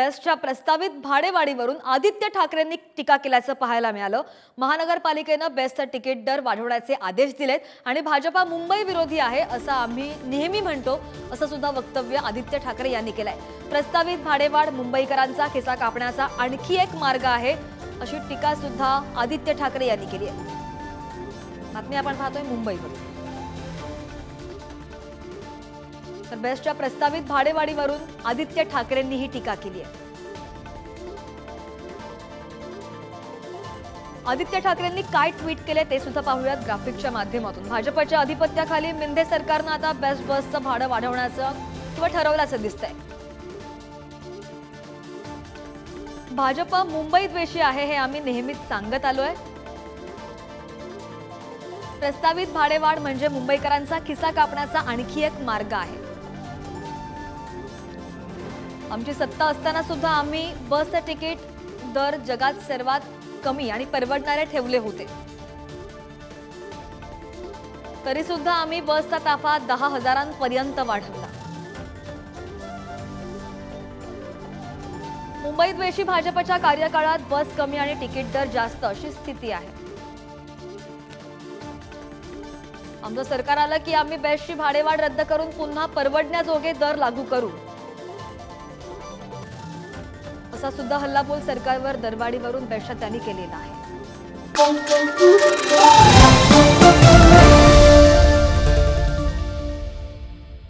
बेस्टच्या प्रस्तावित भाडेवाढीवरून आदित्य ठाकरेंनी टीका केल्याचं पाहायला मिळालं. महानगरपालिकेनं बेस्टचा तिकीट दर वाढवण्याचे आदेश दिलेत आणि भाजपा मुंबई विरोधी आहे असं आम्ही नेहमी म्हणतो असं सुद्धा वक्तव्य आदित्य ठाकरे यांनी केलंय. प्रस्तावित भाडेवाढ मुंबईकरांचा खिसा कापण्याचा आणखी एक मार्ग आहे अशी टीका सुद्धा आदित्य ठाकरे यांनी केली आहे. बातमी आपण पाहतोय मुंबईवरून. तर बेस्टच्या प्रस्तावित भाडेवाढीवरून आदित्य ठाकरेंनी ही टीका केली आहे. आदित्य ठाकरेंनी काय ट्विट केले ते सुद्धा पाहूयात ग्राफिकच्या माध्यमातून. भाजपच्या अधिपत्याखाली मिंदे सरकारनं आता बेस्ट बसचं भाडं वाढवण्याचं किंवा ठरवल्याचं दिसतंय. भाजप मुंबई द्वेषी आहे हे आम्ही नेहमीच सांगत आलोय. प्रस्तावित भाडेवाढ म्हणजे मुंबईकरांचा खिसा कापण्याचा आणखी एक मार्ग आहे. आमची सत्ता असताना सुद्धा आम्ही बसचं तिकीट दर जगात सर्वात कमी आणि परवडणारे ठेवले होते. तरी सुद्धा आम्ही बसचा ताफा दहा हजारांपर्यंत वाढवला. मुंबईत वेशी भाजपच्या कार्यकाळात बस कमी आणि तिकीट दर जास्त अशी स्थिती आहे. आमचं सरकार आलं की आम्ही बेस्टची भाडेवाढ रद्द करून पुन्हा परवडण्याजोगे दर लागू करू. असा सुद्धा हल्लाबोल सरकारवर दरवाढीवरून बेस्टच्या त्यांनी केलेला आहे.